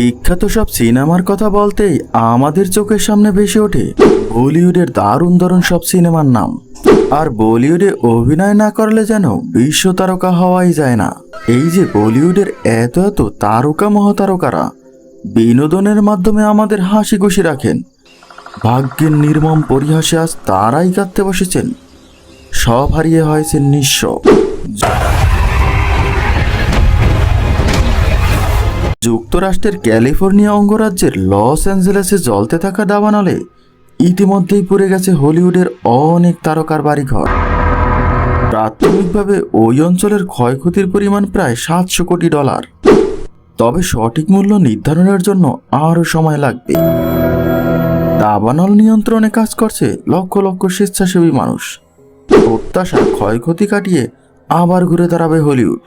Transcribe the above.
বিখ্যাত সব সিনেমার কথা বলতেই আমাদের চোখের সামনে ভেসে ওঠে বলিউডের দারুণ দারুণ সব সিনেমার নাম। আর বলিউডে অভিনয় না করলে যেন বিশ্ব তারকা হওয়াই যায় না। এই যে বলিউডের এত এত তারকা মহাতারকারা বিনোদনের মাধ্যমে আমাদের হাসি খুশি রাখেন, ভাগ্যের নির্মম পরিহাসে আজ তারাই কাঁদতে বসেছেন। সব হারিয়ে হয়েছেন নিঃস্ব। যুক্তরাষ্ট্রের ক্যালিফোর্নিয়া অঙ্গরাজ্যের লস অ্যাঞ্জেলেসে জ্বলতে থাকা দাবানলে ইতিমধ্যেই পুড়ে গেছে হলিউডের অনেক তারকার বাড়িঘর। প্রাথমিকভাবে ওই অঞ্চলের ক্ষয়ক্ষতির পরিমাণ প্রায় সাতশো কোটি ডলার। তবে সঠিক মূল্য নির্ধারণের জন্য আরও সময় লাগবে। দাবানল নিয়ন্ত্রণে কাজ করছে লক্ষ লক্ষ স্বেচ্ছাসেবী মানুষ। প্রত্যাশা ক্ষয়ক্ষতি কাটিয়ে আবার ঘুরে দাঁড়াবে হলিউড।